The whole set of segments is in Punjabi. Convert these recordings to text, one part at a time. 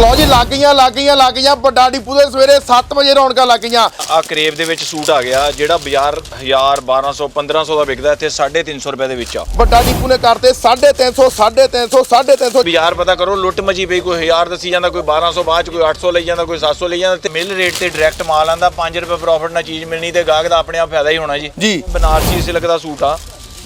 ਸਲੋ ਜੀ ਲੱਗ ਗਈਆਂ ਲੱਗ ਗਈਆਂ ਲੱਗ ਗਈਆਂ। ਵੱਡਾ ਡਿਪੂ ਦੇ ਸਵੇਰੇ 7 ਵਜੇ ਰੌਣਕਾਂ ਲੱਗ ਗਈਆਂ। ਆ ਕਰੇਵ ਦੇ ਵਿੱਚ ਸੂਟ ਆ ਗਿਆ ਜਿਹੜਾ ਬਾਜ਼ਾਰ 1000 1200 1500 ਦਾ ਵਿਕਦਾ ਇੱਥੇ 350 ਰੁਪਏ ਦੇ ਵਿੱਚ ਆ। ਵੱਡਾ ਡਿਪੂ ਨੇ ਕਰਤੇ 350 350 350 ਬਾਜ਼ਾਰ ਪਤਾ ਕਰੋ ਲੁੱਟ ਮਜੀ ਪਈ ਕੋਈ 1000 ਦੱਸੀ ਜਾਂਦਾ ਕੋਈ 1200 ਬਾਅਦ ਕੋਈ 800 ਲਈ ਜਾਂਦਾ ਕੋਈ 700 ਲਈ ਜਾਂਦਾ ਤੇ ਮਿਲ ਰੇਟ ਤੇ ਡਾਇਰੈਕਟ ਮਾਲ ਆਂਦਾ 5 ਰੁਪਏ ਪ੍ਰੋਫਿਟ ਨਾਲ ਚੀਜ਼ ਮਿਲਣੀ ਤੇ ਗਾਹਕ ਦਾ ਆਪਣੇ ਆਪ ਫਾਇਦਾ ਹੀ ਹੋਣਾ ਜੀ। ਜੀ। ਬਨਾਰਸੀ ਸਿਲਕ ਦਾ ਸੂਟ ਆ।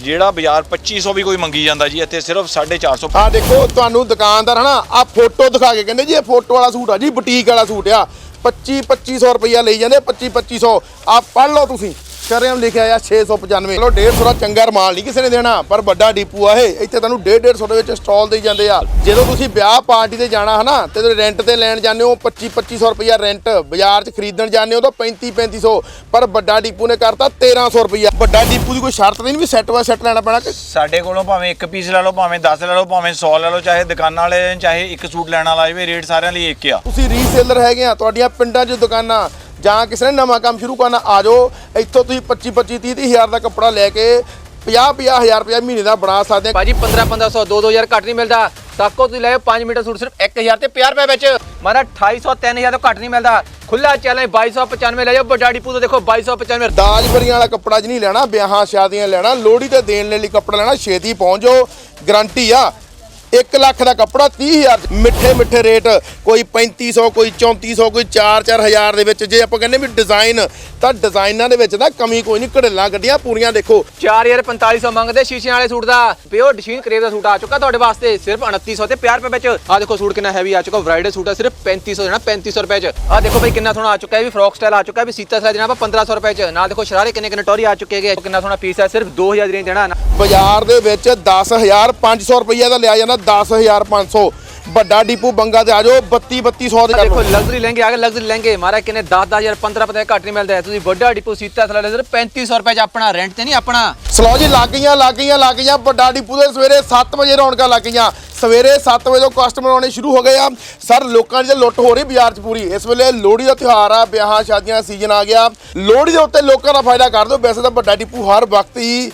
ਜਿਹੜਾ ਬਾਜ਼ਾਰ 2500 ਵੀ ਕੋਈ ਮੰਗੀ ਜਾਂਦਾ ਜੀ, ਇੱਥੇ ਸਿਰਫ 450 ਆ ਦੇਖੋ, ਤੁਹਾਨੂੰ ਦੁਕਾਨਦਾਰ ਹਨਾ ਆ ਫੋਟੋ ਦਿਖਾ ਕੇ ਕਹਿੰਦੇ ਜੀ, ਇਹ ਫੋਟੋ ਵਾਲਾ ਸੂਟ ਆ ਜੀ, ਬੁਟੀਕ ਵਾਲਾ ਸੂਟ ਆ। 25 2500 ਰੁਪਈਆ ਲਈ ਜਾਂਦੇ 25 2500 ਆ ਪੜ੍ਹ ਲਓ ਤੁਸੀਂ। ਸ਼ਰੇਆਮ ਲਿਖਿਆ ਆ 695 ਚਲੋ 150 ਦਾ ਚੰਗਾ ਮਾਲ ਨਹੀਂ ਕਿਸੇ ਨੇ ਦੇਣਾ ਪਰ ਵੱਡਾ ਡਿਪੂ ਆ ਇਹ। ਇੱਥੇ ਤੁਹਾਨੂੰ 150 150 ਦੇ ਵਿੱਚ ਸਟਾਲ ਦੇਈ ਜਾਂਦੇ ਆ। ਜਦੋਂ ਤੁਸੀਂ ਵਿਆਹ ਪਾਰਟੀ ਤੇ ਜਾਣਾ ਹਨਾ ਤੇ ਰੈਂਟ ਤੇ ਲੈਣ ਜਾਂਦੇ ਹੋ 25 2500 ਰੁਪਈਆ ਰੈਂਟ। ਬਾਜ਼ਾਰ 'ਚ ਖਰੀਦਣ ਜਾਂਦੇ ਹੋ ਤਾਂ 35 3500 ਪਰ ਵੱਡਾ ਡਿਪੂ ਨੇ ਕਰਤਾ 1300 ਰੁਪਈਆ। ਵੱਡਾ ਡਿਪੂ ਦੀ ਕੋਈ ਸ਼ਰਤ ਨਹੀਂ ਵੀ ਸੈੱਟ ਵਾ ਸੈੱਟ ਲੈਣਾ ਪੈਣਾ ਕਿ ਸਾਡੇ ਕੋਲੋਂ ਭਾਵੇਂ ਇੱਕ ਪੀਸ ਲੈ ਲਓ ਭਾਵੇਂ 10 ਲੈ ਲਓ ਭਾਵੇਂ 100 ਲੈ ਲਓ ਚਾਹੇ ਦੁਕਾਨਾਂ ਵਾਲੇ ਚਾਹੇ ਇੱਕ ਸੂਟ ਲੈਣ ਵਾਲਾ ਜਾਵੇ ਰੇਟ ਸਾਰਿਆਂ ਲਈ ਇੱਕ ਆ। ਤੁਸੀਂ ਰੀਸੇਲਰ ਹੈਗੇ ਆ ਤੁਹਾਡੀਆਂ ਪਿੰਡਾਂ 'ਚ ਦੁਕਾਨਾਂ ਜਾਂ ਕਿਸੇ ਨੇ ਨਵਾਂ ਕੰਮ ਸ਼ੁਰੂ ਕਰਨਾ ਆ ਜਾਓ। ਇੱਥੋਂ ਤੁਸੀਂ 25 25 30 30 ਹਜ਼ਾਰ ਦਾ ਕੱਪੜਾ ਲੈ ਕੇ 50 50 ਹਜ਼ਾਰ ਰੁਪਇਆ ਮਹੀਨੇ ਦਾ ਬਣਾ ਸਕਦੇ ਆ ਭਾਜੀ 15 1500 2 2000 ਘੱਟ ਨਹੀਂ ਮਿਲਦਾ। ਤਾਕੋ ਤੁਸੀਂ ਲੈ 5 ਮੀਟਰ ਸੂਟ ਸਿਰਫ 1000 ਤੇ 50 ਰੁਪਏ ਵਿੱਚ। ਮਾਰਾ 2800 3000 ਤੋਂ ਘੱਟ ਨਹੀਂ ਮਿਲਦਾ। ਖੁੱਲਾ ਚੈਲੰਜ 2295 ਲੈ ਜਾਓ ਵੱਡਾ ਡਿਪੂ ਤੋਂ ਦੇਖੋ 2295 ਦਾਜ ਬਰੀਆਂ ਵਾਲਾ ਕੱਪੜਾ ਜ ਨਹੀਂ ਲੈਣਾ ਵਿਆਹਾਂ ਸ਼ਾਦੀਆਂ ਲੈਣਾ ਲੋਹੜੀ ਤੇ ਦੇਣ ਲਈ ਕੱਪੜਾ ਲੈਣਾ ਛੇਤੀ ਪਹੁੰਚ ਜਾਓ। ਗਰੰਟੀ ਆ 1 ਲੱਖ ਦਾ ਕੱਪੜਾ 30000 ਮਿੱਠੇ ਮਿੱਠੇ ਰੇਟ। ਕੋਈ 3500 ਕੋਈ 3400 ਕੋਈ 4-4000 ਦੇ ਵਿੱਚ। ਜੇ ਆਪਾਂ ਕਹਿੰਦੇ ਵੀ ਡਿਜ਼ਾਈਨ ਤਾਂ ਡਿਜ਼ਾਈਨਾਂ ਦੇ ਵਿੱਚ ਤਾਂ ਕਮੀ ਕੋਈ ਨਹੀਂ। ਘੜੇਲਾਂ ਗੱਡੀਆਂ ਪੂਰੀਆਂ ਦੇਖੋ। 4450 ਮੰਗਦੇ ਸ਼ੀਸ਼ਿਆਂ ਵਾਲੇ ਸੂਟ ਦਾ। ਪਿਓਰ ਡਿਸ਼ੀਨ ਕਰੇਵ ਦਾ ਸੂਟ ਆ ਚੁੱਕਾ ਤੁਹਾਡੇ ਵਾਸਤੇ। ਸਿਰਫ 2900 ਤੇ 50 ਰੁਪਏ ਵਿੱਚ। ਆ ਦੇਖੋ ਸੂਟ ਕਿੰਨਾ ਹੈਵੀ ਆ ਚੁੱਕਾ। ਬ੍ਰਾਈਡਲ ਸੂਟ ਆ ਸਿਰਫ 3500 ਦੇਣਾ 3500 ਰੁਪਏ ਚ ਆ ਦੇਖੋ ਭਾਈ ਕਿੰਨਾ ਸੋਹਣਾ ਆ ਚੁੱਕਾ ਇਹ ਵੀ। ਫਰੋਕ ਸਟਾਈਲ ਆ ਚੁੱਕਾ ਵੀ। ਸੀਤਾ ਸਾਈਜ਼ ਦੇਣਾ ਆਪਾਂ 1500 ਰੁਪਏ ਚ ਨਾਲ ਦੇਖੋ ਸ਼ਰਾਰੇ ਕਿੰਨੇ ਕਿੰਨੇ ਟੋਰੀ ਆ ਚੁੱਕੇ ਹੈਗੇ। ਕਿੰਨਾ ਸੋਹਣਾ ਪੀਸ ਆ ਸਿਰਫ 2000 ਦੀ ਰੇਂਜ ਦੇਣਾ। ਬਾਜ਼ਾਰ ਦੇ ਵਿੱਚ 10500 ਰੁਪਈਆ ਦਾ ਲਿਆ ਜਾਂਦਾ। 10500 ਵੱਡਾ ਡੀਪੂ ਬੰਗਾ ਤੇ ਆ ਜਾਓ 32 3200 ਦੇ ਦੇਖੋ। ਲਗਜ਼ਰੀ ਲਹਿੰਗੇ ਆ ਗਏ ਲਗਜ਼ਰੀ ਲਹਿੰਗੇ। ਮਾਰਾ ਕਿੰਨੇ 10 10000 15 ਰੁਪਏ ਘੱਟ ਨਹੀਂ ਮਿਲਦਾ। ਤੁਸੀਂ ਵੱਡਾ ਡਿਪੂ ਸੀਤਾ ਥਲਾ ਸਿਰਫ 3500 ਰੁਪਏ ਚ ਆਪਣਾ ਰੈਂਟ ਤੇ ਨਹੀਂ ਆਪਣਾ। ਸਲੋ ਜੀ ਲੱਗ ਗਈਆਂ ਲੱਗ ਗਈਆਂ ਲੱਗ ਗਈਆਂ। ਵੱਡਾ ਡਿਪੂ ਦੇ ਸਵੇਰੇ 7 ਵਜੇ ਰੌਣਕਾਂ ਲੱਗ ਗਈਆਂ। ਸਵੇਰੇ 7 ਵਜੇ ਤੋਂ ਕਸਟਮਰ ਆਉਣੇ ਸ਼ੁਰੂ ਹੋ ਗਏ ਆ। ਸਰ ਲੋਕਾਂ ਦੀ ਲੁੱਟ ਹੋ ਰਹੀ ਬਾਜ਼ਾਰ 'ਚ ਪੂਰੀ। ਇਸ ਵੇਲੇ ਲੋਹੜੀ ਦਾ ਤਿਉਹਾਰ ਆ ਵਿਆਹਾਂ ਸ਼ਾਦੀਆਂ ਦਾ ਸੀਜ਼ਨ ਆ ਗਿਆ। ਲੋਹੜੀ ਦੇ ਉੱਤੇ ਲੋਕਾਂ ਦਾ ਫਾਇਦਾ ਕਰ ਦਿਓ। ਵੈਸੇ ਤਾਂ ਵੱਡਾ ਡਿਪੂ ਹਰ ਵਕਤ ਹੀ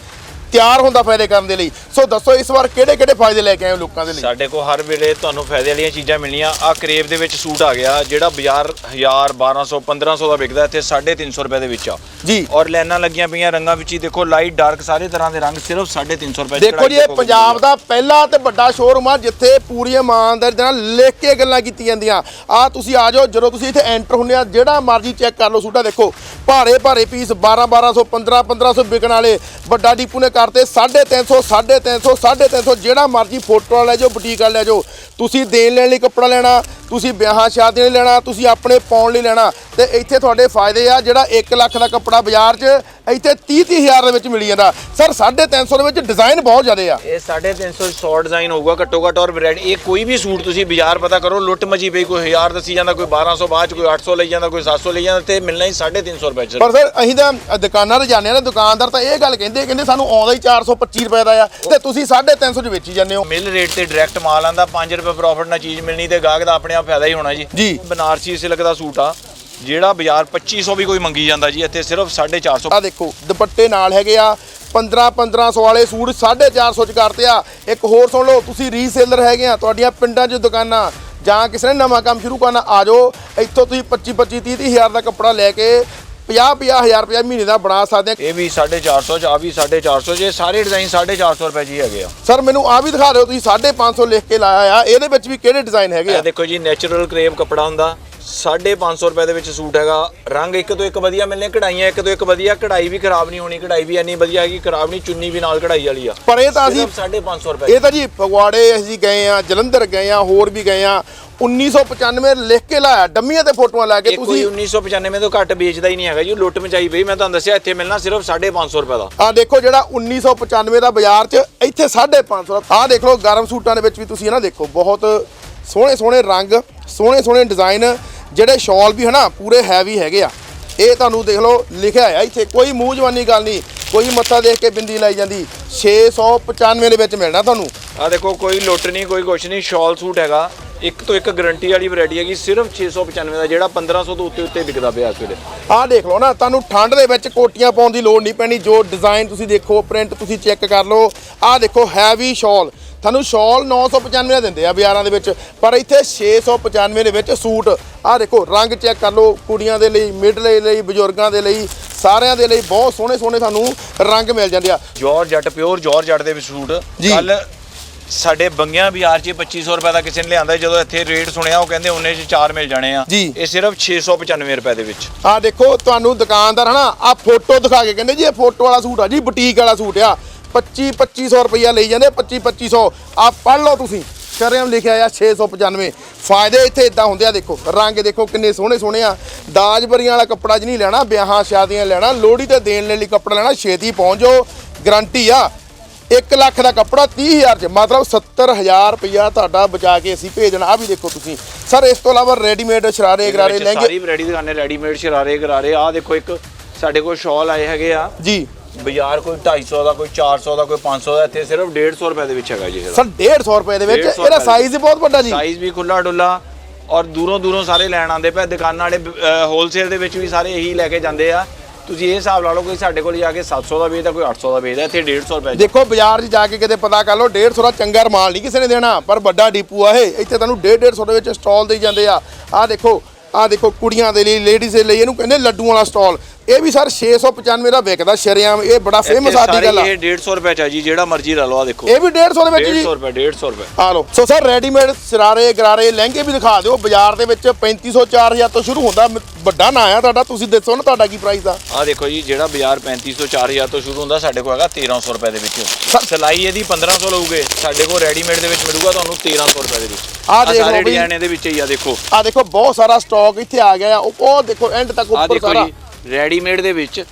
ਤਿਆਰ ਹੁੰਦਾ ਫਾਇਦੇ ਕਰਨ ਦੇ ਲਈ। ਸੋ ਦੱਸੋ ਇਸ ਵਾਰ ਕਿਹੜੇ ਕਿਹੜੇ ਫਾਇਦੇ ਲੈ ਕੇ ਆਏ ਹੋ ਲੋਕਾਂ ਦੇ ਲਈ? ਸਾਡੇ ਕੋਲ ਹਰ ਵੇਲੇ ਤੁਹਾਨੂੰ ਫਾਇਦੇ ਵਾਲੀਆਂ ਚੀਜ਼ਾਂ ਮਿਲਣੀਆਂ। ਆ ਕਰੇਵ ਦੇ ਵਿੱਚ ਸੂਟ ਆ ਗਿਆ ਜਿਹੜਾ ਬਾਜ਼ਾਰ 1000 1200 1500 ਦਾ ਵਿਕਦਾ ਇੱਥੇ 350 ਰੁਪਏ ਦੇ ਵਿੱਚ ਆ। ਜੀ। ਔਰ ਲਾਈਨਾਂ ਲੱਗੀਆਂ ਪਈਆਂ ਰੰਗਾਂ ਵਿੱਚ ਹੀ ਦੇਖੋ ਲਾਈਟ ਡਾਰਕ ਸਾਰੇ ਤਰ੍ਹਾਂ ਦੇ ਰੰਗ ਸਿਰਫ 350 ਰੁਪਏ ਦੇਖੋ ਜੀ ਇਹ ਪੰਜਾਬ ਦਾ ਪਹਿਲਾ ਤੇ ਵੱਡਾ ਸ਼ੋਰੂਮ ਆ ਜਿੱਥੇ ਪੂਰੀ ਇਮਾਨਦਾਰੀ ਦੇ ਨਾਲ ਲਿਖ ਕੇ ਗੱਲਾਂ ਕੀਤੀਆਂ ਜਾਂਦੀਆਂ। ਆ ਤੁਸੀਂ ਆ ਜਾਓ ਜਦੋਂ ਤੁਸੀਂ ਇੱਥੇ ਐਂਟਰ ਹੁੰਦੇ ਆ ਜਿਹੜਾ ਮਰਜ਼ੀ ਚੈੱਕ ਕਰ ਲਓ ਸੂਟਾ ਦੇਖੋ। ਭਾਰੇ ਭਾਰੇ ਪੀਸ 12 1200 15 1500 ਵਿਕਣ ਵਾਲੇ ਵੱਡਾ ਡੀਪੂ ਨੇ ਕਰਤੇ 350 350 350 ਜਿਹੜਾ ਮਰਜ਼ੀ ਫੋਟੋ ਵਾਲਾ ਲੈ ਜਾਓ ਬੁਟੀਕ ਵਾਲਾ ਲੈ ਜਾਓ। ਤੁਸੀਂ ਦੇਣ ਲੈਣ ਲਈ ਕੱਪੜਾ ਲੈਣਾ ਤੁਸੀਂ ਵਿਆਹਾਂ ਸ਼ਾਦੀਆਂ ਲਈ ਲੈਣਾ ਤੁਸੀਂ ਆਪਣੇ ਪਾਉਣ ਲਈ ਲੈਣਾ। ਤੇ ਇੱਥੇ ਤੁਹਾਡੇ ਫਾਇਦੇ ਆ ਜਿਹੜਾ 1 ਲੱਖ ਦਾ ਕੱਪੜਾ ਬਾਜ਼ਾਰ 'ਚ ਇੱਥੇ 30 30 ਹਜ਼ਾਰ ਦੇ ਵਿੱਚ ਮਿਲੀ ਜਾਂਦਾ। ਸਰ 350 ਦੇ ਵਿੱਚ ਡਿਜ਼ਾਈਨ ਬਹੁਤ ਜ਼ਿਆਦੇ ਆ। ਇਹ 350 100 ਡਿਜ਼ਾਈਨ ਹੋਊਗਾ ਘੱਟੋ ਘੱਟ ਔਰ ਵੈਰਾਈਟੀ ਇਹ ਕੋਈ ਵੀ ਸੂਟ ਤੁਸੀਂ ਬਾਜ਼ਾਰ ਪਤਾ ਕਰੋ ਲੁੱਟ ਮਜੀ ਪਈ ਕੋਈ 1000 ਦੱਸੀ ਜਾਂਦਾ ਕੋਈ 1200 ਬਾਅਦ ਕੋਈ 800 ਲਈ ਜਾਂਦਾ ਕੋਈ 700 ਲਈ ਜਾਂਦਾ ਤੇ ਮਿਲਣਾ ਹੀ 350 ਰੁਪਏ ਚ। ਪਰ ਸਰ ਅਸੀਂ ਤਾਂ ਦੁਕਾਨਾਂ ਤੇ ਜਾਂਦੇ ਆ ਨਾ ਦੁਕਾਨਦਾਰ ਤਾਂ ਇਹ ਗੱਲ ਕਹਿੰਦੇ ਕਹਿੰਦੇ ਸਾਨੂੰ ਆਉਂਦਾ ਹੀ 425 ਰੁਪਏ ਦਾ ਆ ਤੇ ਤੁਸੀਂ 350 ਚ ਵੇਚੀ ਜਾਂਦੇ ਹੋ। ਮਿਲ ਰੇਟ ਤੇ ਡਾਇਰੈਕਟ ਮਾਲ ਆਂਦਾ 5 ਰੁਪਏ ਪ੍ਰੋਫਿਟ ਨਾਲ ਚੀਜ਼ ਮਿਲਣੀ ਤੇ ਗਾਹਕ ਦਾ ਆਪਣੇ ਆਪ ਫਾਇਦਾ ਹੀ ਹੋਣਾ ਜੀ। ਜੀ। ਬਨਾਰਸੀ ਸਿਲਕ ਦਾ ਸੂਟ ਆ ਜਿਹੜਾ ਬਾਜ਼ਾਰ 2500 ਵੀ ਕੋਈ ਮੰਗੀ ਜਾਂਦਾ ਜੀ ਇੱਥੇ ਸਿਰਫ 450 ਆ ਦੇਖੋ ਦੁਪੱਟੇ ਨਾਲ ਹੈਗੇ ਆ 15 1500 ਵਾਲੇ ਸੂਟ 450 ਚ ਕਰਤੇ ਆ। ਇੱਕ ਹੋਰ ਸੁਣ ਲਓ ਤੁਸੀਂ ਰੀਸੇਲਰ ਹੈਗੇ ਆ ਤੁਹਾਡੀਆਂ ਪਿੰਡਾਂ 'ਚ ਦੁਕਾਨਾਂ ਜਾਂ ਕਿਸੇ ਨੇ ਨਵਾਂ ਕੰਮ ਸ਼ੁਰੂ ਕਰਨਾ ਆ ਜਾਓ। ਇੱਥੋਂ ਤੁਸੀਂ 25 25 30 30 ਹਜ਼ਾਰ ਦਾ ਕੱਪੜਾ ਲੈ ਕੇ 50 50 ਹਜ਼ਾਰ ਰੁਪਇਆ ਮਹੀਨੇ ਦਾ ਬਣਾ ਸਕਦੇ ਆ। ਇਹ ਵੀ 450 ਚ ਆ ਵੀ 450 ਚ ਇਹ ਸਾਰੇ ਡਿਜ਼ਾਈਨ 450 ਰੁਪਏ ਜੀ ਹੈਗੇ ਆ। ਸਰ ਮੈਨੂੰ ਆ ਵੀ ਦਿਖਾ ਦਿਓ ਤੁਸੀਂ 550 ਲਿਖ ਕੇ ਲਾਇਆ ਆ। ਇਹਦੇ ਵਿੱਚ ਵੀ ਕਿਹੜੇ ਡਿਜ਼ਾਈਨ ਹੈਗੇ ਇਹ ਆ ਦੇਖੋ ਜੀ ਨੇਚਰਲ ਕਰੇਵ ਕਪੜਾ ਹੁੰਦਾ। 550 ਰੁਪਏ ਦੇ ਵਿੱਚ ਸੂਟ ਹੈਗਾ। ਰੰਗ ਇੱਕ ਤੋਂ ਇੱਕ ਵਧੀਆ ਮਿਲਨੇ ਕਢਾਈਆਂ ਇੱਕ ਤੋਂ ਇੱਕ ਵਧੀਆ ਕਢਾਈ ਵੀ ਖਰਾਬ ਨਹੀਂ ਹੋਣੀ ਕਢਾਈ ਵੀ ਇੰਨੀ ਵਧੀਆ ਹੈਗੀ ਖਰਾਬ ਨਹੀਂ ਚੁੰਨੀ ਵੀ ਨਾਲ ਕਢਾਈ ਵਾਲੀ ਆ। ਪਰ ਇਹ ਤਾਂ ਅਸੀਂ ਸਿਰਫ 550 ਰੁਪਏ। ਇਹ ਤਾਂ ਜੀ ਫਗਵਾੜੇ ਅਸੀਂ ਗਏ ਆ ਜਲੰਧਰ ਗਏ ਆ ਹੋਰ ਵੀ ਗਏ ਆ। 1995 ਲਿਖ ਕੇ ਲਾਇਆ ਡੰਮੀਆਂ ਤੇ ਫੋਟੋਆਂ ਲਾ ਕੇ ਤੁਸੀਂ 1995 ਤੋਂ ਘੱਟ ਵੇਚਦਾ ਹੀ ਨਹੀਂ ਹੈਗਾ ਜੀ ਲੁੱਟ ਮਚਾਈ ਪਈ। ਮੈਂ ਤੁਹਾਨੂੰ ਦੱਸਿਆ ਇੱਥੇ ਮਿਲਣਾ ਸਿਰਫ 550 ਰੁਪਏ ਦਾ। ਆ ਦੇਖੋ ਜਿਹੜਾ 1995 ਦਾ ਬਾਜ਼ਾਰ 'ਚ ਇੱਥੇ 550 ਦਾ ਆ ਦੇਖ ਲਓ ਗਰਮ ਸੂਟਾਂ ਦੇ ਵਿੱਚ ਵੀ ਤੁਸੀਂ ਇਹ ਨਾ ਦੇਖੋ ਬਹੁਤ ਸੋਹਣੇ ਸੋਹਣੇ ਰੰਗ ਸੋਹਣੇ ਸੋਹਣੇ ਡਿਜ਼ਾਈਨ ਜਿਹੜੇ ਸ਼ਾਲ ਵੀ ਹਨਾ ਪੂਰੇ ਹੈਵੀ ਹੈਗੇ ਆ। ਇਹ ਤੁਹਾਨੂੰ ਦੇਖ ਲਓ ਲਿਖਿਆ ਆ ਇੱਥੇ ਕੋਈ ਮੂੰਹ ਜਵਾਨੀ ਗੱਲ ਨਹੀਂ ਕੋਈ ਮੱਥਾ ਦੇਖ ਕੇ ਬਿੰਦੀ ਲਾਈ ਜਾਂਦੀ। 695 ਦੇ ਵਿੱਚ ਮਿਲਣਾ ਤੁਹਾਨੂੰ। ਆ ਦੇਖੋ ਕੋਈ ਲੁੱਟ ਨਹੀਂ ਕੋਈ ਕੁਛ ਨਹੀਂ ਸ਼ਾਲ ਸੂਟ ਹੈਗਾ। ਇੱਕ ਤੋਂ ਇੱਕ ਗਾਰੰਟੀ ਵਾਲੀ ਵੈਰਾਈਟੀ ਹੈਗੀ ਸਿਰਫ 695 ਦਾ ਜਿਹੜਾ 1500 ਤੋਂ ਉੱਤੇ ਉੱਤੇ ਵਿਕਦਾ ਪਿਆ ਇਸ ਵੇਲੇ ਆਹ ਦੇਖ ਲਓ ਨਾ ਤੁਹਾਨੂੰ ਠੰਡ ਦੇ ਵਿੱਚ ਕੋਟੀਆਂ ਪਾਉਣ ਦੀ ਲੋੜ ਨਹੀਂ ਪੈਣੀ। ਜੋ ਡਿਜ਼ਾਈਨ ਤੁਸੀਂ ਦੇਖੋ ਪ੍ਰਿੰਟ ਤੁਸੀਂ ਚੈੱਕ ਕਰ ਲਓ। ਆਹ ਦੇਖੋ ਹੈਵੀ ਸ਼ਾਲ ਤੁਹਾਨੂੰ ਸ਼ਾਲ 995 ਦਾ ਦਿੰਦੇ ਆ ਬਾਜ਼ਾਰਾਂ ਦੇ ਵਿੱਚ ਪਰ ਇੱਥੇ 695 ਦੇ ਵਿੱਚ ਸੂਟ ਆਹ ਦੇਖੋ ਰੰਗ ਚੈੱਕ ਕਰ ਲਓ ਕੁੜੀਆਂ ਦੇ ਲਈ ਮਿਡਲੇ ਲਈ ਬਜ਼ੁਰਗਾਂ ਦੇ ਲਈ ਸਾਰਿਆਂ ਦੇ ਲਈ ਬਹੁਤ ਸੋਹਣੇ ਸੋਹਣੇ ਤੁਹਾਨੂੰ ਰੰਗ ਮਿਲ ਜਾਂਦੇ ਆ। ਜੋਰ ਜੱਟ ਪਿਓਰ ਜੋਰ ਜੱਟ ਦੇ ਵਿੱਚ ਸੂਟ। ਕੱਲ ਸਾਡੇ ਬੰਗਿਆਂ ਬਾਜ਼ਾਰ 'ਚ 2500 ਰੁਪਏ ਦਾ ਕਿਸੇ ਨੇ ਲਿਆਂਦਾ ਜਦੋਂ ਇੱਥੇ ਰੇਟ ਸੁਣਿਆ ਉਹ ਕਹਿੰਦੇ ਉਹਨੇ 'ਚ ਚਾਰ ਮਿਲ ਜਾਣੇ ਆ। ਇਹ ਸਿਰਫ 695 ਰੁਪਏ ਦੇ ਵਿੱਚ। ਆ ਦੇਖੋ ਤੁਹਾਨੂੰ ਦੁਕਾਨਦਾਰ ਹਨਾ ਆ ਫੋਟੋ ਦਿਖਾ ਕੇ ਕਹਿੰਦੇ ਜੀ ਇਹ ਫੋਟੋ ਵਾਲਾ ਸੂਟ ਆ ਜੀ ਬੁਟੀਕ ਵਾਲਾ ਸੂਟ ਆ। 25 2500 ਰੁਪਈਆ ਲਈ ਜਾਂਦੇ 25 2500 ਆ ਪੜ੍ਹ ਲਓ ਤੁਸੀਂ ਸ਼ਰਮ ਲਿਖਿਆ ਆ 695 ਫਾਇਦੇ ਇੱਥੇ ਇਦਾਂ ਹੁੰਦੇ ਆ ਦੇਖੋ ਰੰਗ ਦੇਖੋ ਕਿੰਨੇ ਸੋਹਣੇ ਸੋਹਣੇ ਆ। ਦਾਜ ਬਰੀਆਂ ਵਾਲਾ ਕੱਪੜਾ ਜ ਨਹੀਂ ਲੈਣਾ ਵਿਆਹਾਂ ਸ਼ਾਦੀਆਂ ਲੈਣਾ ਲੋਹੜੀ ਤੇ ਦੇਣ ਲਈ ਕੱਪੜਾ ਲੈਣਾ ਛੇਤੀ ਪਹੁੰਚ ਜਾਓ ਗਰੰਟੀ ਆ। 1 ਲੱਖ ਦਾ ਕੱਪੜਾ 30000 ਚ ਮਤਲਬ 70000 ਰੁਪਇਆ ਤੁਹਾਡਾ ਬਚਾ ਕੇ ਅਸੀਂ ਭੇਜਣਾ ਆ ਵੀ ਦੇਖੋ ਤੁਸੀਂ। ਸਰ ਇਸ ਤੋਂ ਇਲਾਵਾ ਰੈਡੀਮੇਡ ਸ਼ਰਾਰੇ ਗਰਾਰੇ ਲਹਿੰਗੇ ਸਾਰੀ ਵੈਰਾਈਟੀ ਦੁਕਾਨੇ ਰੈਡੀਮੇਡ ਸ਼ਰਾਰੇ ਗਰਾਰੇ ਆ ਦੇਖੋ ਇੱਕ ਸਾਡੇ ਕੋਲ ਸ਼ਾਲ ਆਏ ਹੈਗੇ ਆ। ਜੀ। ਬਾਜ਼ਾਰ ਕੋਈ 250 ਦਾ ਕੋਈ 400 ਦਾ ਕੋਈ 500 ਦਾ ਇੱਥੇ ਸਿਰਫ 150 ਰੁਪਏ ਦੇ ਵਿੱਚ ਹੈਗਾ ਜੀ ਸਰ 150 ਰੁਪਏ ਦੇ ਵਿੱਚ? 150 ਇਹਦਾ ਸਾਈਜ਼ ਹੀ ਬਹੁਤ ਵੱਡਾ ਜੀ। ਸਾਈਜ਼ ਵੀ ਖੁੱਲਾ ਡੁੱਲਾ ਔਰ ਦੂਰੋਂ ਦੂਰੋਂ ਸਾਰੇ ਲੈਣ ਆਉਂਦੇ ਪਏ ਦੁਕਾਨਾਂ ਵਾਲੇ ਹੋਲਸੇਲ ਦੇ ਵਿੱਚ ਵੀ ਸਾਰੇ ਇਹੀ ਲੈ ਕੇ ਜਾਂਦੇ ਆ। ਤੁਸੀਂ ਇਹ ਹਿਸਾਬ ਲਾ ਲਓ ਕੋਈ ਸਾਡੇ ਕੋਲ ਜਾ ਕੇ 700 ਦਾ ਵੇਚਦਾ ਕੋਈ 800 ਦਾ ਵੇਚਦਾ ਇੱਥੇ 150 ਰੁਪਏ। ਦੇਖੋ ਬਾਜ਼ਾਰ 'ਚ ਜਾ ਕੇ ਕਿਤੇ ਪਤਾ ਕਰ ਲਓ 150 ਦਾ ਚੰਗਾ ਮਾਲ ਨਹੀਂ ਕਿਸੇ ਨੇ ਦੇਣਾ ਪਰ ਵੱਡਾ ਡੀਪੂ ਆ ਇਹ। ਇੱਥੇ ਤੁਹਾਨੂੰ 150 150 ਦੇ ਵਿੱਚ ਸਟਾਲ ਦੇਈ ਜਾਂਦੇ ਆ। ਆਹ ਦੇਖੋ ਆਹ ਦੇਖੋ ਕੁੜੀਆਂ ਦੇ ਲਈ ਲੇਡੀਜ਼ ਦੇ ਲਈ ਇਹਨੂੰ ਕਹਿੰਦੇ ਲੱਡੂਆਂ ਵਾਲਾ ਸਟਾਲ। ਇਹ ਵੀ ਸਰ 695 ਦਾ ਵਿਕਦਾ ਸ਼ਰਿਆਮ ਇਹ ਬੜਾ ਫੇਮਸ ਆਦੀ ਗੱਲ ਆ। ਇਹ 150 ਰੁਪਏ ਚ ਆ ਜੀ ਜਿਹੜਾ ਮਰਜ਼ੀ ਲੈ ਲਓ ਆ ਦੇਖੋ। ਇਹ ਵੀ 150 ਦੇ ਵਿੱਚ ਜੀ। 150 ਰੁਪਏ 150 ਰੁਪਏ। ਆ ਲਓ। ਸੋ ਸਰ ਰੈਡੀਮੇਡ ਸਰਾਰੇ ਗਰਾਰੇ ਲਹਿੰਗੇ ਵੀ ਦਿਖਾ ਦਿਓ। ਬਾਜ਼ਾਰ ਦੇ ਵਿੱਚ 3500 4000 ਤੋਂ ਸ਼ੁਰੂ ਹੁੰਦਾ। ਵੱਡਾ ਨਾਂ ਆ ਤੁਹਾਡਾ। ਤੁਸੀਂ ਦੱਸੋ ਨਾ ਤੁਹਾਡਾ ਕੀ ਪ੍ਰਾਈਸ ਆ। ਆ ਦੇਖੋ ਜੀ ਜਿਹੜਾ ਬਾਜ਼ਾਰ 3500 4000 ਤੋਂ ਸ਼ੁਰੂ ਹੁੰਦਾ ਸਾਡੇ ਕੋਲ ਹੈਗਾ 1300 ਰੁਪਏ ਦੇ ਵਿੱਚ। ਸਿਲਾਈ ਇਹਦੀ 1500 ਲਊਗੇ। ਸਾਡੇ ਕੋਲ ਰੈਡੀਮੇਡ ਦੇ ਵਿੱਚ ਮਿਲੂਗਾ ਤੁਹਾਨੂੰ 1300 ਰੁਪਏ ਦੇ ਵਿੱਚ। ਆਹ ਦੇਖ ਸਾਰੇ। ਡਿਜ਼ਾਈਨ ਇਹਦੇ ਵਿੱਚ ਹੀ ਆ ਦੇਖੋ। ਆ ਦੇਖੋ ਬਹੁਤ ਸਾਰਾ ਸਟਾਕ ਇੱਥੇ ਆ ਗਿਆ। ਆ ਉਹ ਦੇਖੋ ਐਂਡ ਤੱਕ ਆ ਉੱਪਰ ਸਾਰਾ। ਰੈਡੀਮੇਡ ਦੇ ਵਿੱਚ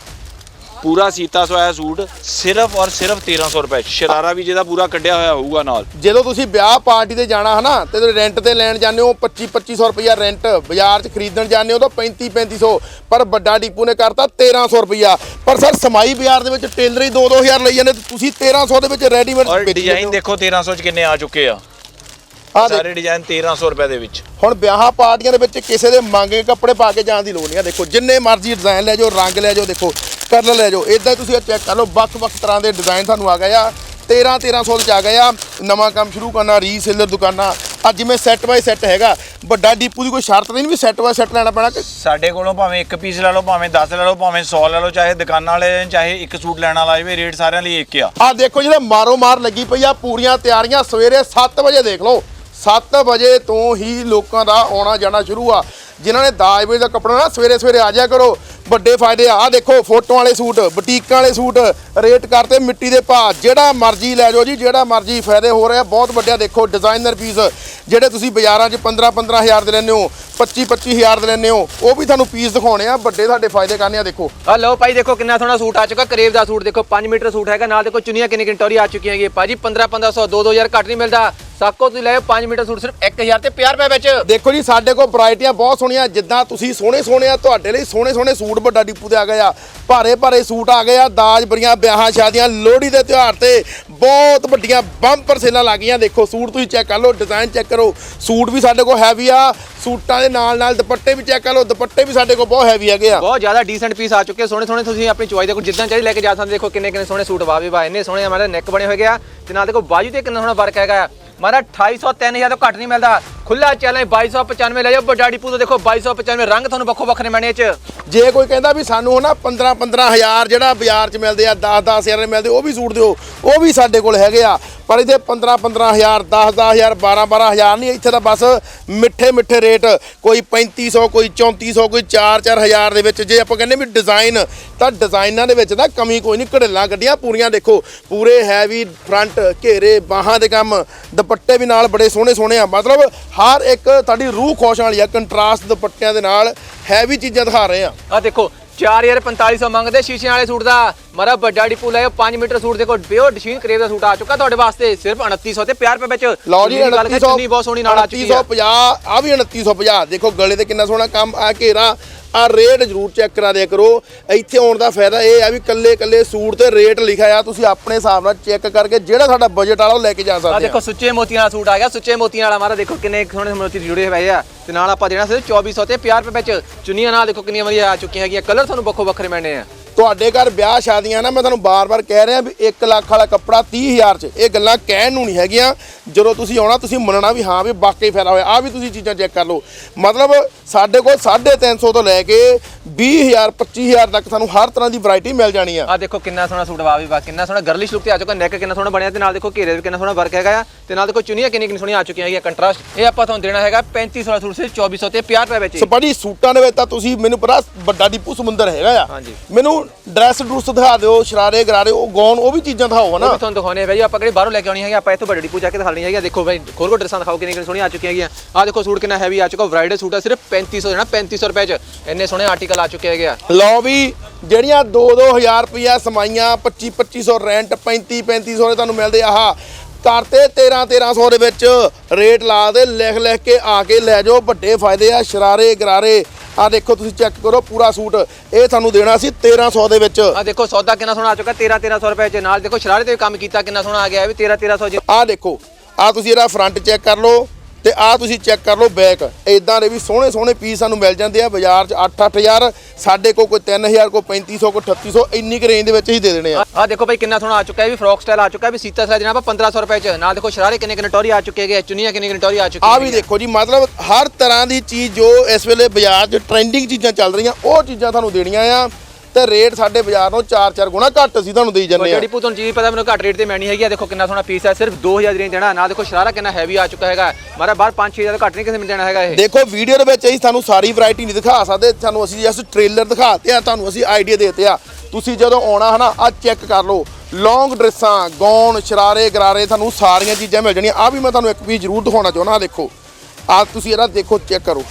ਪੂਰਾ ਸੀਤਾ ਸਵਾਇਆ ਸੂਟ ਸਿਰਫ ਔਰ ਸਿਰਫ 1300 ਰੁਪਏ। ਸ਼ਰਾਰਾ ਵੀ ਜਿਹਦਾ ਪੂਰਾ ਕੱਢਿਆ ਹੋਇਆ ਹੋਊਗਾ ਨਾਲ। ਜਦੋਂ ਤੁਸੀਂ ਵਿਆਹ ਪਾਰਟੀ ਤੇ ਜਾਣਾ ਹਨਾ ਤੇ ਰੈਂਟ ਤੇ ਲੈਣ ਜਾਂਦੇ ਹੋ 25 2500 ਰੁਪਇਆ ਰੈਂਟ ਬਾਜ਼ਾਰ 'ਚ ਖਰੀਦਣ ਜਾਂਦੇ ਹੋ ਤਾਂ 35 3500 ਪਰ ਵੱਡਾ ਡੀਪੂ ਨੇ ਕਰਤਾ 1300 ਰੁਪਇਆ। ਪਰ ਸਰ ਸਮਾਈ ਬਾਜ਼ਾਰ ਦੇ ਵਿੱਚ ਟੇਲਰ ਹੀ 2 2000 ਲਈ ਜਾਂਦੇ ਤੁਸੀਂ 1300 ਦੇ ਵਿੱਚ ਰੈਡੀਮੇਡ ਔਰ ਡਿਜ਼ਾਈਨ ਦੇਖੋ 1300 ਚ ਕਿੰਨੇ ਆ ਚੁੱਕੇ ਆ। ਆ ਦੇ ਸਾਰੇ ਡਿਜ਼ਾਈਨ 1300 ਰੁਪਏ ਦੇ ਵਿੱਚ। ਹੁਣ ਵਿਆਹਾਂ ਪਾਰਟੀਆਂ ਦੇ ਵਿੱਚ ਕਿਸੇ ਦੇ ਮੰਗੇ ਕੱਪੜੇ ਪਾ ਕੇ ਜਾਣ ਦੀ ਲੋੜ ਨਹੀਂ ਆ। ਦੇਖੋ ਜਿੰਨੇ ਮਰਜ਼ੀ ਡਿਜ਼ਾਈਨ ਲੈ ਜਾਓ ਰੰਗ ਲੈ ਜਾਓ ਦੇਖੋ ਕਲਰ ਲੈ ਜਾਓ ਇਦਾਂ ਤੁਸੀਂ ਚੈੱਕ ਕਰ ਲਓ ਵੱਖ-ਵੱਖ ਤਰ੍ਹਾਂ ਦੇ ਡਿਜ਼ਾਈਨ ਤੁਹਾਨੂੰ ਆ ਗਏ ਆ। 13 1300 ਚ ਆ ਗਏ ਆ। ਨਵਾਂ ਕੰਮ ਸ਼ੁਰੂ ਕਰਨਾ ਰੀਸੇਲਰ ਦੁਕਾਨਾਂ। ਅੱਜ ਜਿਵੇਂ ਸੈੱਟ ਬਾਈ ਸੈੱਟ ਹੈਗਾ ਵੱਡਾ ਡੀਪੂ ਦੀ ਕੋਈ ਸ਼ਰਤ ਨਹੀਂ ਵੀ ਸੈੱਟ ਬਾਈ ਸੈੱਟ ਲੈਣਾ ਪੈਣਾ ਕਿ ਸਾਡੇ ਕੋਲੋਂ ਭਾਵੇਂ ਇੱਕ ਪੀਸ ਲੈ ਲਓ ਭਾਵੇਂ 10 ਲੈ ਲਓ ਭਾਵੇਂ 100 ਲੈ ਲਓ ਚਾਹੇ ਦੁਕਾਨਾਂ ਵਾਲੇ ਲੈਣ, ਚਾਹੇ ਇੱਕ ਸੂਟ ਲੈਣ ਵਾਲਾ ਜਾਵੇ ਰੇਟ ਸਾਰਿਆਂ ਲਈ ਇੱਕ ਆ। ਆ ਦੇਖੋ ਜਿਹੜੇ ਮਾਰੋ ਮਾਰ ਲੱਗੀ ਪਈ ਆ ਪੂਰੀਆਂ ਤਿਆਰੀਆਂ ਸਵੇਰੇ 7 ਵਜੇ ਦੇਖ ਲਓ। 7 ਵਜੇ ਤੋਂ ਹੀ ਲੋਕਾਂ ਦਾ ਆਉਣਾ ਜਾਣਾ ਸ਼ੁਰੂ ਆ। ਜਿਨ੍ਹਾਂ ਨੇ ਦਾਜ ਵੇਚ ਦਾ ਕੱਪੜਾ ਨਾ ਸਵੇਰੇ ਸਵੇਰੇ ਆ ਜਾਇਆ ਕਰੋ। ਵੱਡੇ ਫਾਇਦੇ ਆ। ਦੇਖੋ ਫੋਟੋਆਂ ਵਾਲੇ ਸੂਟ ਬੁਟੀਕਾਂ ਵਾਲੇ ਸੂਟ ਰੇਟ ਕਰਤੇ ਮਿੱਟੀ ਦੇ ਭਾਅ। ਜਿਹੜਾ ਮਰਜ਼ੀ ਲੈ ਜਾਓ ਜੀ ਜਿਹੜਾ ਮਰਜ਼ੀ ਫਾਇਦੇ ਹੋ ਰਹੇ ਬਹੁਤ ਵੱਡਿਆ ਦੇਖੋ ਡਿਜ਼ਾਈਨਰ ਪੀਸ ਜਿਹੜੇ ਤੁਸੀਂ ਬਾਜ਼ਾਰਾਂ 'ਚ 15 15000 ਦੇ ਲੈਂਦੇ ਹੋ 25 25000 ਦੇ ਲੈਂਦੇ ਹੋ ਉਹ ਵੀ ਤੁਹਾਨੂੰ ਪੀਸ ਦਿਖਾਉਣੇ ਆ। ਵੱਡੇ ਸਾਡੇ ਫਾਇਦੇ ਕਰਨੇ ਆ ਦੇਖੋ। ਆ ਲਓ ਭਾਈ ਦੇਖੋ ਕਿੰਨਾ ਸੋਹਣਾ ਸੂਟ ਆ ਚੁੱਕਾ। ਕਰੇਵ ਦਾ ਸੂਟ ਦੇਖੋ 5 ਮੀਟਰ ਸੂਟ ਹੈਗਾ। ਨਾਲ ਦੇਖੋ ਚੁੰਨੀਆਂ ਕਿੰਨੀ ਕਿੰਨੀ ਟੋਰੀ ਆ ਚੁੱਕੀਆਂ ਹੈਗੀਆਂ। ਭਾਜੀ 15 1500 2 2000 ਘੱਟ ਨਹੀਂ ਮਿਲਦਾ। ਸਾਕੋ ਤੁਸੀਂ ਲੈ 5 ਮੀਟਰ ਸੂਟ ਸਿਰਫ 1000 ਤੇ 50 ਰੁਪਏ ਵਿੱਚ। ਦੇਖੋ ਜੀ ਸਾਡੇ ਕੋਲ ਵੈਰਾਈਟੀਆਂ ਬਹੁਤ ਸੋਹਣੀਆਂ, ਜਿੱਦਾਂ ਤੁਸੀਂ ਸੋਹਣੇ ਸੋਹਣੇ ਆ, ਤੁਹਾਡੇ ਲਈ ਸੋਹਣੇ ਸੋਹਣੇ ਸੂਟ ਵੱਡਾ ਡਿਪੂ ਤੇ ਆ ਗਏ ਆ। ਭਾਰੇ ਭਾਰੇ ਸੂਟ ਆ ਗਏ ਆ, ਦਾਜ ਬਰੀਆਂ ਵਿਆਹਾਂ ਸ਼ਾਦੀਆਂ, ਲੋਹੜੀ ਦੇ ਤਿਉਹਾਰ ਤੇ ਬਹੁਤ ਵੱਡੀਆਂ ਬੰਪਰ ਸੇਲਾਂ ਲੱਗ ਦੇਖੋ, ਸੂਟ ਤੁਸੀਂ ਚੈੱਕ ਕਰ ਲਓ ਡਿਜ਼ਾਈਨ ਚੈੱਕ ਕਰੋ। ਸੂਟ ਵੀ ਸਾਡੇ ਕੋਲ ਹੈਵੀ ਆ, ਸੂਟਾਂ ਦੇ ਨਾਲ ਨਾਲ ਦੁਪੱਟੇ ਵੀ ਚੈੱਕ ਕਰ ਲਓ, ਦੁਪੱਟੇ ਵੀ ਸਾਡੇ ਕੋਲ ਬਹੁਤ ਹੈਵੀ ਹੈਗੇ ਆ। ਬਹੁਤ ਜ਼ਿਆਦਾ ਡੀਸੈਂਟ ਪੀਸ ਆ ਚੁੱਕੇ, ਸੋਹਣੇ ਸੋਹਣੇ ਤੁਸੀਂ ਆਪਣੀ ਚੁਆਈ ਦੇਖੋ, ਜਿੱਦਾਂ ਚਾਹੀ ਲੈ ਕੇ ਜਾ ਸਕਦੇ ਦੇਖੋ ਕਿੰਨੇ ਕਿੰਨੇ ਸੋਹਣੇ ਸੂਟ ਵਾਵੇ ਵਾਹ ਇੰਨੇ ਸੋਹਣੇ ਹਮਾਰੇ ਨੈਕ ਬਣੇ ਹੋਏ ਗਿਆ ਤੇ ਨਾਲ ਦੇਖੋ, ਬਾਜੂ ਤੇ ਕਿੰਨਾ ਸੋਹਣਾ ਵਰਕ ਹੈਗਾ ਮਾਰਾ 2800 3000 ਤੋਂ ਘੱਟ ਨਹੀਂ ਮਿਲਦਾ। ਖੁੱਲਾ ਚੈਲੰਜ 2295 ਲੈ ਜਾਓ, ਵੱਡਾ ਡੀਪੂ ਤੋਂ ਦੇਖੋ 2295 ਰੰਗ ਤੁਹਾਨੂੰ ਵੱਖੋ ਵੱਖਰੇ ਮਿਲਣੇ ਚ। ਜੇ ਕੋਈ ਕਹਿੰਦਾ ਵੀ ਸਾਨੂੰ ਨਾ 15 15000 ਜਿਹੜਾ ਬਾਜ਼ਾਰ 'ਚ ਮਿਲਦੇ ਆ 10 10000 ਦੇ ਮਿਲਦੇ, ਉਹ ਵੀ ਸੂਟ ਦਿਓ, ਉਹ ਵੀ ਸਾਡੇ ਕੋਲ ਹੈਗੇ ਆ। ਪਰ ਇੱਥੇ 15 15000 10 10000 12 12000 ਨਹੀਂ, ਇੱਥੇ ਤਾਂ ਬਸ ਮਿੱਠੇ ਮਿੱਠੇ ਰੇਟ, ਕੋਈ 3500 ਕੋਈ 3400 ਕੋਈ 4 4000 ਦੇ ਵਿੱਚ ਜੇ ਆਪਾਂ ਕਹਿੰਦੇ ਵੀ ਡਿਜ਼ਾਈਨ ਤਾਂ ਡਿਜ਼ਾਈਨਾਂ ਦੇ ਵਿੱਚ ਤਾਂ ਕਮੀ ਕੋਈ ਨਹੀਂ, ਘੜੇਲਾਂ ਗੱਡੀਆਂ ਪੂਰੀਆਂ ਦੇਖੋ, ਪੂਰੇ ਹੈਵੀ ਫਰੰਟ ਘੇਰੇ, ਬਾਹਾਂ ਦੇ ਕੰਮ, ਦੁਪੱਟੇ ਵੀ ਨਾਲ ਬੜੇ ਸੋਹਣੇ ਸੋਹਣੇ ਆ। ਮਤਲਬ ਹਰ ਇੱਕ ਤੁਹਾਡੀ ਰੂਹ ਖੁਸ਼ ਵਾਲੀ ਆ ਕੰਟਰਾਸਟ ਦੁਪੱਟਿਆਂ ਦੇ ਨਾਲ ਹੈਵੀ ਚੀਜ਼ਾਂ ਦਿਖਾ ਰਹੇ ਆ। ਆ ਦੇਖੋ 4450 ਮੰਗਦੇ ਸ਼ੀਸ਼ਿਆਂ ਵਾਲੇ ਸੂਟ ਦਾ ਮਾਰਾ ਵੱਡਾ ਡੀਪੂ ਲੈ 5 ਮੀਟਰ ਸੂਟ ਦੇਖੋ ਪਿਓਰ ਡਿਸ਼ੀਨ ਕਰੇਵ ਦਾ ਸੂਟ ਆ ਚੁੱਕਾ ਤੁਹਾਡੇ ਵਾਸਤੇ ਸਿਰਫ 2900 ਤੇ 50 ਰੁਪਏ ਵਿੱਚ। ਲਓ ਜੀ ਚੁੰਨੀ ਦੀ ਗੱਲ ਕਰੀਏ, 2900 ਚੁੰਨੀ ਬਹੁਤ ਸੋਹਣੀ ਨਾਲ ਆ ਚੁੱਕੀ ਆ। 2950 ਆ ਵੀ 2950 ਦੇਖੋ ਗਲੇ ਤੇ ਕਿੰਨਾ ਸੋਹਣਾ ਕੰਮ ਆ ਘੇਰਾ। ਆ ਰੇਟ ਜ਼ਰੂਰ ਚੈੱਕ ਕਰਾ ਦਿਆ ਕਰੋ। ਇੱਥੇ ਆਉਣ ਦਾ ਫਾਇਦਾ ਇਹ ਆ ਵੀ ਕੱਲੇ ਕੱਲੇ ਸੂਟ ਤੇ ਰੇਟ ਲਿਖਿਆ ਆ ਤੁਸੀਂ ਆਪਣੇ ਹਿਸਾਬ ਨਾਲ ਚੈੱਕ ਕਰਕੇ ਜਿਹੜਾ ਸਾਡਾ ਬਜਟ ਵਾਲਾ ਉਹ ਲੈ ਕੇ ਜਾ ਆ ਸਕਦੇ ਦੇਖੋ ਆ ਸੁੱਚੇ ਮੋਤੀਆਂ ਵਾਲਾ ਸੂਟ ਆ ਗਿਆ। ਸੁੱਚੇ ਮੋਤੀਆਂ ਵਾਲਾ ਮਾਰਾ ਦੇਖੋ ਕਿੰਨੇ ਸੋਹਣੇ ਮੋਤੀ ਜੁੜੇ ਹੋਏ ਆ ਤੇ ਨਾਲ ਆਪਾਂ ਦੇਣਾ ਸਿਰਫ 2400 ਤੇ 50 ਰੁਪਏ ਵਿੱਚ ਚੁੰਨੀਆਂ ਨਾਲ ਦੇਖੋ ਕਿੰਨੀਆਂ ਵਧੀਆ ਆ ਚੁੱਕੀਆਂ ਹੈਗੀਆਂ। ਕਲਰ ਤੁਹਾਨੂੰ ਵੱਖੋ ਵੱਖਰੇ ਮਿਲਣੇ ਆ। ਤੁਹਾਡੇ ਘਰ ਵਿਆਹ ਸ਼ਾਦੀਆਂ ਨਾ ਮੈਂ ਤੁਹਾਨੂੰ ਬਾਰ-ਬਾਰ ਕਹਿ ਰਿਹਾ ਵੀ 1 ਲੱਖ ਵਾਲਾ ਕੱਪੜਾ 30000 ਚ। ਇਹ ਗੱਲਾਂ ਕਹਿਣ ਨੂੰ ਨਹੀਂ ਹੈਗੀਆਂ। ਜਦੋਂ ਤੁਸੀਂ ਆਉਣਾ ਤੁਸੀਂ ਮੰਨਣਾ ਵੀ ਹਾਂ ਵੀ ਵਾਕਈ ਫਾਇਦਾ ਹੋਇਆ। ਆ ਵੀ ਤੁਸੀਂ ਚੀਜ਼ਾਂ ਚੈੱਕ ਕਰ ਲਓ। ਮਤਲਬ ਸਾਡੇ ਕੋਲ 350 ਤੋਂ ਲੈ ਕੇ 20000 25000 ਤੱਕ ਤੁਹਾਨੂੰ ਹਰ ਤਰ੍ਹਾਂ ਦੀ ਵੈਰਾਈਟੀ ਮਿਲ ਜਾਣੀ ਆ। ਆ ਦੇਖੋ ਕਿੰਨਾ ਸੋਹਣਾ ਸੂਟ ਵਾ ਵੀ ਵਾ ਕਿੰਨਾ ਸੋਹਣਾ ਗਰਲਿਸ਼ ਲੁੱਕ ਤੇ ਆ ਚੁੱਕਾ ਨੈਕ ਕਿੰਨਾ ਸੋਹਣਾ ਬਣਿਆ ਤੇ ਨਾਲ ਦੇਖੋ ਘੇਰੇ ਤੇ ਕਿੰਨਾ ਸੋਹਣਾ ਵਰਕ ਹੈਗਾ ਆ ਤੇ ਨਾਲ ਦੇਖੋ ਚੁੰਨੀਆਂ ਕਿੰਨੀ ਕਿੰਨੀ ਸੋਹਣੀਆਂ ਆ ਚੁੱਕੀਆਂ ਹੈਗੀਆਂ ਕੰਟਰਾਸਟ ਇਹ ਆਪਾਂ ਤੁਹਾਨੂੰ ਦੇਣਾ ਹੈਗਾ 3500 ਵਾਲਾ ਸੂਟ ਸਿਰਫ 2400 ਤੇ 50 ਰੁਪਏ ਵਿੱਚ। ਸੋ ਭਾਜੀ ਸੂਟਾਂ ਦੇ ਵਿੱਚ ਤਾਂ ਤੁਸੀਂ ਮੈਨੂੰ ਪਤਾ ਵੱਡਾ ਡਿਪੂ ਸਮੁੰਦਰ ਹੈਗਾ ਆ। ਹਾਂਜੀ। ਮੈਨੂੰ ਡਰੈਸ ਡਰੂਸ ਦਿਖਾ ਦਿਓ ਸ਼ਰਾਰੇ ਗਰਾਰੇ ਉਹ ਗੌਨ ਉਹ ਵੀ ਚੀਜ਼ਾਂ ਦਿਖਾਓ ਉਹ ਹਨਾ ਵੀ ਤੁਹਾਨੂੰ ਦਿਖਾਉਣੇ ਆ ਭਾਈ ਆਪਾਂ ਕਿਹੜੇ ਬਾਹਰੋਂ ਲੈ ਕੇ ਆਉਣੀ ਹੈਗੀ ਆਪਾਂ ਇੱਥੋਂ ਵੱਡੀ ਡਿਪੂ ਜਾ ਕੇ ਦਿਖਾਣੀ ਹੈਗੀ ਆ। ਦੇਖੋ ਭਾਈ ਖੋਲ ਕੋ ਡਰੈਸਾਂ ਦਿਖਾਓ ਕਿੰਨੀ ਕਿੰਨੀ ਸੋਹਣੀਆਂ ਆ ਚੁੱਕੀਆਂ ਹੈਗੀਆਂ। ਆ ਦੇਖੋ ਸੂਟ ਕਿੰਨਾ ਹੈਵੀ ਆ ਚੁੱਕਾ। ਬ੍ਰਾਈਡਲ ਸੂਟ ਆ ਸਿਰਫ 3500 ਦੇਣਾ 3500 ਰੁਪਏ ਚ ਇੰਨੇ ਸੋਹਣੇ ਆਰਟੀਕਲ ਆ ਚੁੱਕੇ ਹੈਗੇ ਆ। ਲਓ ਵੀ ਜਿਹੜੀਆਂ 2-2000 ਰੁਪਇਆ ਸਮਾਈਆਂ 25-2500 ਰੈਂਟ 35-3500 ਦੇ ਤੁਹਾਨੂੰ ਮਿਲਦੇ ਆਹ ਕਰਤੇ 13-1300 ਦੇ ਵਿੱਚ ਰੇਟ ਲਾ ਦੇ ਲਿਖ ਲਿਖ ਕੇ ਆ ਕੇ ਲੈ ਜਾਓ। ਵੱਡੇ ਫਾਇਦੇ ਆ ਸ਼ਰਾਰੇ ਗਰਾਰੇ। ਆ ਦੇਖੋ ਤੁਸੀਂ ਚੈੱਕ ਕਰੋ ਪੂਰਾ ਸੂਟ ਇਹ ਤੁਹਾਨੂੰ ਦੇਣਾ ਸੀ 1300 ਦੇ ਵਿੱਚ। ਆ ਦੇਖੋ ਸੌਦਾ ਕਿੰਨਾ ਸੋਹਣਾ ਆ ਚੁੱਕਾ 13 1300 ਰੁਪਏ ਚ। ਨਾਲ ਦੇਖੋ ਸ਼ਰਾਰੇ ਤੇ ਵੀ ਕੰਮ ਕੀਤਾ ਕਿੰਨਾ ਸੋਹਣਾ ਆ ਗਿਆ ਇਹ ਵੀ 13 1300 ਚ। ਆ ਦੇਖੋ ਆ ਤੁਸੀਂ ਇਹਦਾ ਫਰੰਟ ਚੈੱਕ ਕਰ ਲਓ ਤੇ ਆ ਤੁਸੀਂ ਚੈੱਕ ਕਰ ਲਓ ਬੈਕ ਇਦਾਂ ਦੇ ਵੀ ਸੋਹਣੇ ਸੋਹਣੇ ਪੀਸ ਸਾਨੂੰ ਮਿਲ ਜਾਂਦੇ ਆ ਬਾਜ਼ਾਰ 'ਚ 8-8000 ਸਾਡੇ ਕੋਲ ਕੋਈ 3000 ਕੋਈ 3500 ਕੋਈ 3800 ਇੰਨੀ ਕੁ ਰੇਂਜ ਦੇ ਵਿੱਚ ਹੀ ਦੇ ਦੇਣੇ ਆ। ਆ ਦੇਖੋ ਭਾਈ ਕਿੰਨਾ ਸੋਹਣਾ ਆ ਚੁੱਕਾ ਹੈ ਵੀ ਫਰੋਕ ਸਟਾਈਲ ਆ ਚੁੱਕਾ ਹੈ ਵੀ ਸੀਤਾ ਦੇਣਾ ਆਪਾਂ 1500 ਰੁਪਏ ਚ। ਨਾਲ ਦੇਖੋ ਸ਼ਰਾਰੇ ਕਿੰਨੇ ਕਿੰਨੇ ਟੋਰੀ ਆ ਚੁੱਕੇ ਹੈਗੇ ਚੁੰਨੀਆਂ ਕਿੰਨੇ ਕਿੰਨੇ ਟੋਰੀ ਆ ਚੁੱਕੀ ਆ ਵੀ ਦੇਖੋ ਜੀ ਮਤਲਬ ਹਰ ਤਰ੍ਹਾਂ ਦੀ ਚੀਜ਼ ਜੋ ਇਸ ਵੇਲੇ ਬਾਜ਼ਾਰ 'ਚ ਟ੍ਰੈਂਡਿੰਗ ਚੀਜ਼ਾਂ ਚੱਲ ਰਹੀਆਂ ਉਹ ਚੀਜ਼ਾਂ ਤੁਹਾਨੂੰ ਦੇਣੀਆਂ ਆ। ਤੇ ਰੇਟ ਸਾਡੇ ਬਾਜ਼ਾਰ ਨਾਲੋਂ 4-4 ਗੁਣਾ ਘੱਟ ਅਸੀਂ ਤੁਹਾਨੂੰ ਦੇਈ ਜਾਂਦੇ ਆ ਜਿਹੜੀ ਪੂ ਤੁਹਾਨੂੰ ਚੀਜ਼ ਪਤਾ ਮੈਨੂੰ ਘੱਟ ਰੇਟ ਤੇ ਮੈਣੀ ਹੈਗੀ ਆ। ਦੇਖੋ ਕਿੰਨਾ ਸੋਹਣਾ ਪੀਸ ਹੈ ਸਿਰਫ 2000 ਦੀ ਰੇਂਜ ਦੇਣਾ ਨਾਲ ਦੇਖੋ ਸ਼ਰਾਰਾ ਕਿੰਨਾ ਹੈਵੀ ਆ ਚੁੱਕਾ ਹੈਗਾ। ਮਾਰਾ ਬਾਹਰ 5-6000 ਘੱਟ ਨਹੀਂ ਕਿਸੇ ਮਿਲ ਜਾਣਾ ਹੈਗਾ ਇਹ। ਦੇਖੋ ਵੀਡੀਓ ਦੇ ਵਿੱਚ ਅਸੀਂ ਤੁਹਾਨੂੰ ਸਾਰੀ ਵੈਰਾਈਟੀ ਨਹੀਂ ਦਿਖਾ ਸਕਦੇ ਤੁਹਾਨੂੰ ਅਸੀਂ ਜਸਟ ਟ੍ਰੇਲਰ ਦਿਖਾਤੇ ਆ ਤੁਹਾਨੂੰ ਅਸੀਂ ਆਈਡੀਆ ਦੇਤੇ ਆ। ਤੁਸੀਂ ਜਦੋਂ ਆਉਣਾ ਹਨਾ ਆ ਚੈੱਕ ਕਰ ਲਓ। ਲੌਂਗ ਡਰੈਸਾਂ ਗੌਨ ਸ਼ਰਾਰੇ ਗਰਾਰੇ ਤੁਹਾਨੂੰ ਸਾਰੀਆਂ ਚੀਜ਼ਾਂ ਮਿਲ ਜਾਣੀਆਂ। ਆ ਵੀ ਮੈਂ ਤੁਹਾਨੂੰ ਇੱਕ ਪੀਸ ਜ਼ਰੂਰ ਦਿਖਾਉਣਾ ਚਾਹੁੰਦਾ ਦੇਖੋ। ਆ ਤੁਸੀਂ ਇਹਦਾ ਦੇਖੋ ਚੈੱਕ ਕਰੋ।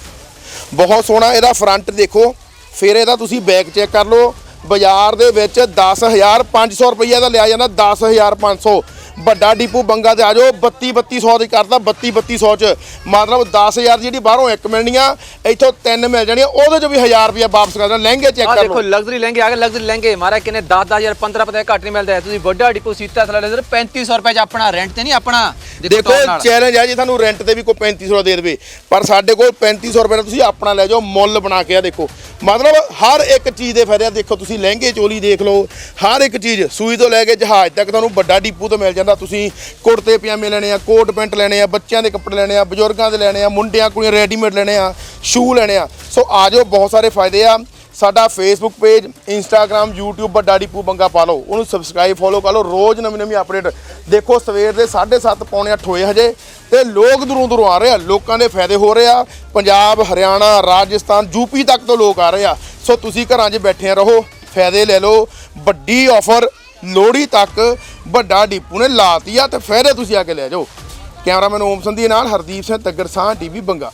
ਬਹੁਤ ਸੋਹਣਾ ਇਹਦਾ ਫਰੰਟ ਦੇਖੋ। ਫਿਰ ਇਹਦਾ ਤੁਸੀਂ ਬੈਕ ਚੈੱਕ ਕਰ ਲਓ। ਬਾਜ਼ਾਰ ਦੇ ਵਿੱਚ 10500 ਰੁਪਈਆ ਦਾ ਲਿਆ ਜਾਂਦਾ 10500 ਵੱਡਾ ਡੀਪੂ ਬੰਗਾ ਤੇ ਆ ਜਾਓ 32 3200 ਦੀ ਕਰਦਾ 32 3200 ਚ। ਮਤਲਬ 10000 ਜਿਹੜੀ ਬਾਹਰੋਂ ਇੱਕ ਮਿਲਣੀ ਆ ਇੱਥੋਂ ਤਿੰਨ ਮਿਲ ਜਾਣੀਆਂ ਉਹਦੇ ਚ ਵੀ 1000 ਰੁਪਈਆ ਵਾਪਸ ਕਰ ਦੇਣਾ ਲਹਿੰਗੇ ਚੈੱਕ ਕਰ ਦੇਖੋ ਲਓ। ਲਗਜ਼ਰੀ ਲਹਿੰਗੇ ਆ ਗਏ ਲਗਜ਼ਰੀ ਲਹਿੰਗੇ। ਮਾਰਾ ਕਿੰਨੇ 10 10000 15 ਪਤਾ ਘੱਟ ਨਹੀਂ ਮਿਲਦਾ। ਤੁਸੀਂ ਵੱਡਾ ਡਿਪੂ ਸੀਤਾ ਸਲਾ ਲੈ ਸਿਰਫ 3500 ਰੁਪਏ ਚ ਆਪਣਾ ਰੈਂਟ ਤੇ ਨਹੀਂ ਆਪਣਾ। ਦੇਖੋ। ਚੈਲੰਜ ਆ ਜੀ ਤੁਹਾਨੂੰ ਰੈਂਟ ਤੇ ਵੀ ਕੋਈ 3500 ਦੇ ਦੇਵੇ। ਪਰ ਸਾਡੇ ਕੋਲ 3500 ਰੁਪਏ ਦਾ ਤੁਸੀਂ ਆਪਣਾ ਲੈ ਜਾਓ ਮੁੱਲ ਬਣਾ ਕੇ ਆ ਦੇਖੋ। ਮਤਲਬ ਹਰ ਇੱਕ ਚੀਜ਼ ਦੇ ਫਾਇਦੇ ਦੇਖੋ ਤੁਸੀਂ ਲਹਿੰਗੇ ਚੋਲੀ ਦੇਖ ਲਓ ਹਰ ਇੱਕ ਚੀਜ਼ ਸੂਈ ਤੋਂ ਲੈ ਕੇ ਜਹਾਜ਼ ਤੱਕ ਤੁਹਾਨੂੰ ਵੱਡਾ ਡੀਪੂ ਤੋਂ ਮਿਲ ਜਾਂਦਾ। ਤੁਸੀਂ ਕੁੜਤੇ ਪਜਾਮੇ ਲੈਣੇ ਆ ਕੋਟ ਪੈਂਟ ਲੈਣੇ ਆ ਬੱਚਿਆਂ ਦੇ ਕੱਪੜੇ ਲੈਣੇ ਆ ਬਜ਼ੁਰਗਾਂ ਦੇ ਲੈਣੇ ਆ ਮੁੰਡਿਆਂ ਕੁੜੀਆਂ ਰੈਡੀਮੇਡ ਲੈਣੇ ਆ ਸ਼ੂ ਲੈਣੇ ਆ। ਸੋ ਆ ਜਾਓ ਬਹੁਤ ਸਾਰੇ ਫਾਇਦੇ ਆ। ਸਾਡਾ ਫੇਸਬੁੱਕ ਪੇਜ ਇੰਸਟਾਗ੍ਰam YouTube, ਵੱਡਾ ਡੀਪੂ ਬੰਗਾ ਪਾ ਲਓ। ਉਹਨੂੰ ਸਬਸਕ੍ਰਾਈਬ ਫੋਲੋ ਕਰ ਲਓ। ਰੋਜ਼ ਨਵੀਂ ਨਵੀਂ ਅਪਡੇਟ ਦੇਖੋ, ਸਵੇਰ ਦੇ 7:30 ਪੌਣੇ 8 ਹੋਏ ਹਜੇ ਤੇ ਲੋਕ ਦੂਰੋਂ ਦੂਰੋਂ ਆ ਰਹੇ ਆ। ਲੋਕਾਂ ਦੇ ਫਾਇਦੇ ਹੋ ਰਹੇ ਆ। ਪੰਜਾਬ, ਹਰਿਆਣਾ, ਰਾਜਸਥਾਨ ਯੂਪੀ ਤੱਕ ਤੋਂ ਲੋਕ ਆ ਰਹੇ ਆ। ਸੋ ਤੁਸੀਂ ਘਰਾਂ 'ਚ ਬੈਠੇ ਰਹੋ। ਫਾਇਦੇ ਲੈ ਲਓ। ਵੱਡੀ ਆਫਰ ਲੋਹੜੀ ਤੱਕ ਵੱਡਾ ਡੀਪੂ ਨੇ ਲਾਤੀ ਆ ਤੇ ਫਾਇਦੇ ਤੁਸੀਂ ਆ ਕੇ ਲੈ ਜਾਓ। ਕੈਮਰਾਮੈਨ ਓਮ ਸੰਧੀ ਨਾਲ ਹਰਦੀਪ ਸਿੰਘ ਤੱਗਰ ਸਾਹ, ਟੀਵੀ, ਬੰਗਾ।